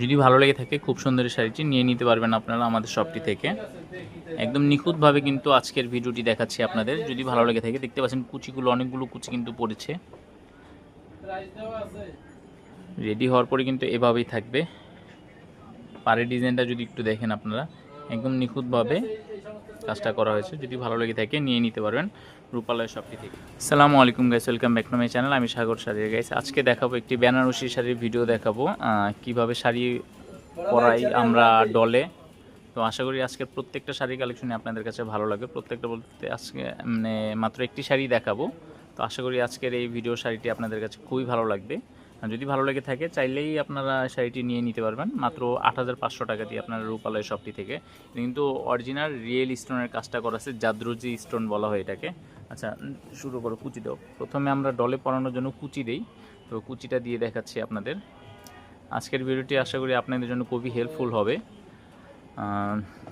যদি ভালো লেগে থাকে, খুব সুন্দর শাড়িটি নিয়ে নিতে পারবেন আপনারা আমাদের শপটি থেকে। একদম নিখুঁতভাবে কিন্তু আজকের ভিডিওটি দেখাচ্ছি আপনাদের। যদি ভালো লেগে থাকে, দেখতে পাচ্ছেন কুচিগুলো, অনেকগুলো কুচি কিন্তু পড়েছে। রেডি হওয়ার পরে কিন্তু এভাবেই থাকবে। পাড়ের ডিজাইনটা যদি একটু দেখেন আপনারা। একদম নিখুঁতভাবে কাজটা করা হয়েছে। যদি ভালো লেগে থাকে, নিয়ে নিতে পারবেন রূপালয় শপটি থেকে। সালামু আলাইকুম guys welcome back to my channel আমি সাগর শাড়ির গাইস আজকে দেখাবো একটি বেনারসি শাড়ির ভিডিও দেখাবো কীভাবে শাড়ি পরাই আমরা ডলে তো আশা করি আজকের প্রত্যেকটা শাড়ি কালেকশনে আপনাদের কাছে ভালো লাগে প্রত্যেকটা বলতে আজকে মানে মাত্র একটি শাড়ি দেখাবো। তো আশা করি আজকের এই ভিডিও শাড়িটি আপনাদের কাছে খুবই ভালো লাগবে। যদি ভালো লেগে থাকে, চাইলেই আপনারা শাড়িটি নিয়ে নিতে পারবেন। মাত্র আট হাজার পাঁচশো টাকা দিয়ে আপনারা রূপালয় শপটি থেকে। কিন্তু অরিজিনাল রিয়েল স্টোনের কাজটা করা আছে, জাদ্রজি স্টোন বলা হয় এটাকে। আচ্ছা শুরু করো, কুচি দাও। প্রথমে আমরা ডলে পরানোর জন্য কুচি দেই। তো কুচিটা দিয়ে দেখাচ্ছি আপনাদের। আজকের ভিডিওটি আশা করি আপনাদের জন্য খুবই হেল্পফুল হবে।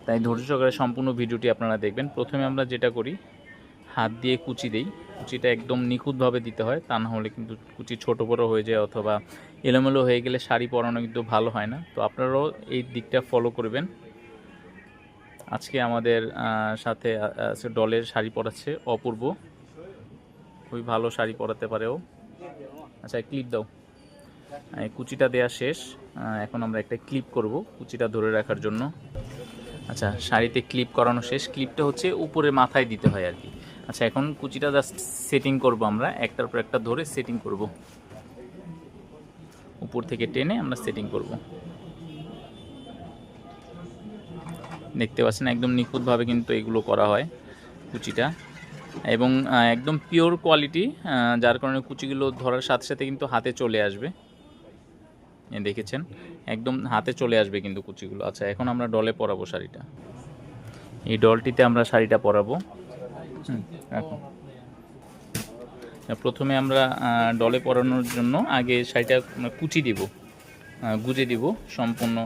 তাই ধৈর্য সহকারে সম্পূর্ণ ভিডিওটি আপনারা দেখবেন। প্রথমে আমরা যেটা করি হাত দিয়ে কুচি দেই। কুচিটা একদম নিখুঁতভাবে দিতে হয়, তা না হলে কিন্তু কুচি ছোট বড় হয়ে যায় অথবা এলোমেলো হয়ে গেলে শাড়ি পরানো কিন্তু ভালো হয় না। তো আপনারাও এই দিকটা ফলো করবেন। আজকে আমাদের সাথে ডলের শাড়ি পরাচ্ছে অপূর্ব। খুবই ভালো শাড়ি পরাতে পারে ও। আচ্ছা ক্লিপ দাও। কুচিটা দেয়া শেষ। এখন আমরা একটা ক্লিপ করব কুচিটা ধরে রাখার জন্য। আচ্ছা শাড়িতে ক্লিপ করানো শেষ। ক্লিপটা হচ্ছে উপরে মাথায় দিতে হয় আর কি। আচ্ছা এখন কুচিটা জাস্ট সেটিং করব আমরা। একটার পর একটা ধরে সেটিং করব। উপর থেকে টেনে আমরা সেটিং করব। দেখতে পাচ্ছেন, একদম নিখুঁতভাবে কিন্তু এগুলো করা হয় কুচিটা। এবং একদম পিওর কোয়ালিটি যার কারণে কুচিগুলো ধরার সাথে সাথে কিন্তু হাতে চলে আসবে। দেখেছেন, একদম হাতে চলে আসবে কিন্তু কুচিগুলো। আচ্ছা এখন আমরা ডলে পরাবো শাড়িটা। এই ডলটিতে আমরা শাড়িটা পরাবো। প্রথমে আমরা ডলে পরানোর জন্য আগে শাড়িটা কুচি দিব গুজে দিব সম্পূর্ণ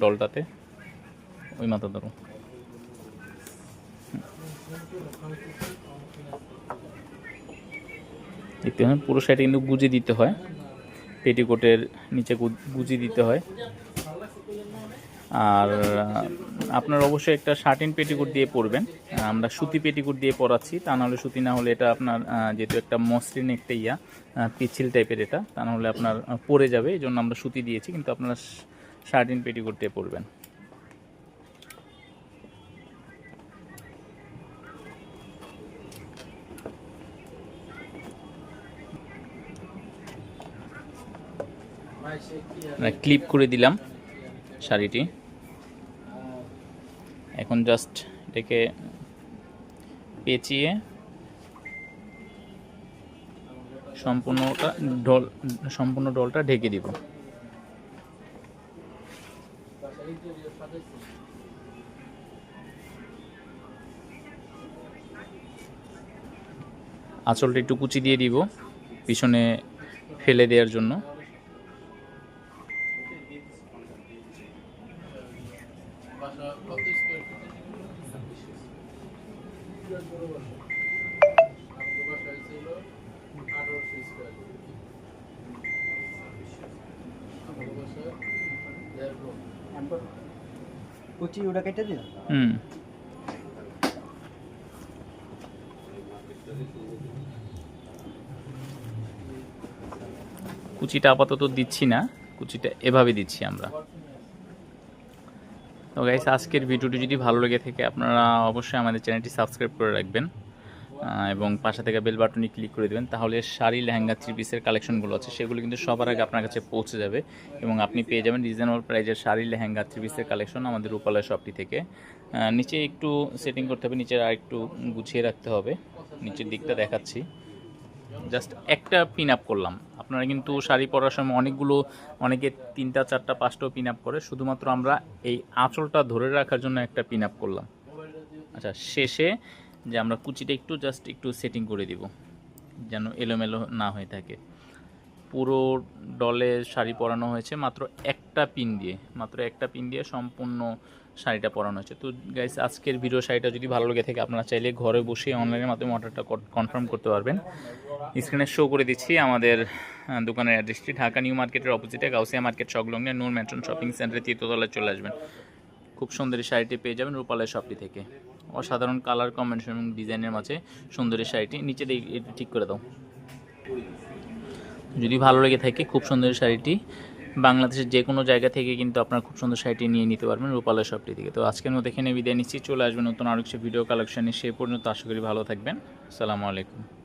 ডলটাতে। ওই মাথা ধরো। দেখতে পুরো শাড়িটা কিন্তু গুজে দিতে হয়। পেটিকোটের নিচে গুজি দিতে হয়। আর আপনার অবশ্যই একটা শার্টিন পেটিকোট দিয়ে পরবেন। আমরা সুতি পেটিকোট দিয়ে পরাচ্ছি। তা নাহলে সুতি না হলে এটা আপনার যেহেতু একটা মসৃণ একটা ইয়া পিছিল টাইপের এটা তা নাহলে আপনার পরে যাবে। এই জন্য আমরা সুতি দিয়েছি কিন্তু আপনারা শার্টিন পেটিকোট দিয়ে পরবেন। ক্লিপ করে দিলাম শাড়িটি। এখন জাস্ট এটাকে পেঁচিয়ে সম্পূর্ণটা ডল, সম্পূর্ণ ডলটা ঢেকে দিব। আঁচলটা একটু কুচি দিয়ে দিব, পিছনে ফেলে দেওয়ার জন্য। কুচি কেটে কুচিটা আপাতত দিচ্ছি না কুচিটা এভাবে দিচ্ছি আমরা। তো গাইস আজকের ভিডিওটি যদি ভালো লেগে থাকে, আপনারা অবশ্যই আমাদের চ্যানেলটি সাবস্ক্রাইব করে রাখবেন এবং পাশে থেকে বেল বাটনে ক্লিক করে দেবেন। তাহলে শাড়ি, লেহেঙ্গা থ্রি পিসের কালেকশনগুলো আছে, সেগুলো কিন্তু সবার আগে আপনার কাছে পৌঁছে যাবে, এবং আপনি পেয়ে যাবেন রিজনেবল প্রাইজের শাড়ি, লেহেঙ্গা থ্রি পিসের কালেকশন আমাদের রূপালয় শপটি থেকে। নিচে একটু সেটিং করতে হবে নিচে আর একটু গুছিয়ে রাখতে হবে, নিচের দিকটা দেখাচ্ছি। জাস্ট একটা পিন আপ করলাম। আপনারা কিন্তু শাড়ি পরার সময় অনেকগুলো, অনেকে তিনটা, চারটা পাঁচটাও পিন আপ করে। শুধুমাত্র আমরা এই আঁচলটা ধরে রাখার জন্য একটা পিন আপ করলাম। আচ্ছা শেষে যে আমরা কুচিটা একটু জাস্ট একটু সেটিং করে দিব, যেন এলোমেলো না হয়ে থাকে। পুরো ডলে শাড়ি পরানো হয়েছে, মাত্র একটা পিন দিয়ে, মাত্র একটা পিন দিয়ে সম্পূর্ণ শাড়িটা পরানো হয়েছে। তো গাইস আজকের ভিডিও শাড়িটা যদি ভালো লেগে থাকে, আপনারা চাইলে ঘরে বসে অনলাইনের মাধ্যমে অর্ডারটা কনফার্ম করতে পারবেন। স্ক্রিনে শো করে দিচ্ছি আমাদের দোকানের অ্যাড্রেসটি ঢাকা নিউ মার্কেটের অপোজিটে গাউসিয়া মার্কেট, সংলগ্নে নূর ম্যাটন শপিং সেন্টারে তৃতীয়তলায় চলে আসবেন। খুব সুন্দর শাড়িটি পেয়ে যাবেন রূপালয় শপটি থেকে। অসাধারণ কালার কম্বিনেশন এবং ডিজাইনের মাঝে সুন্দরী শাড়িটি। নিচে ঠিক করে দাও। যদি ভালো লেগে থাকে, খুব সুন্দর শাড়িটি। বাংলাদেশের যে কোনো জায়গা থেকে কিন্তু আপনার খুব সুন্দর শাড়িটি নিয়ে নিতে পারবেন রূপালয় শপটি থেকে তো আজকের মতো এখানে বিদায় নিচ্ছি। চলে আসবেন নতুন আরও কিছু ভিডিও কালেকশন সে পর্যন্ত আশা করি ভালো থাকবেন। আসসালামু আলাইকুম।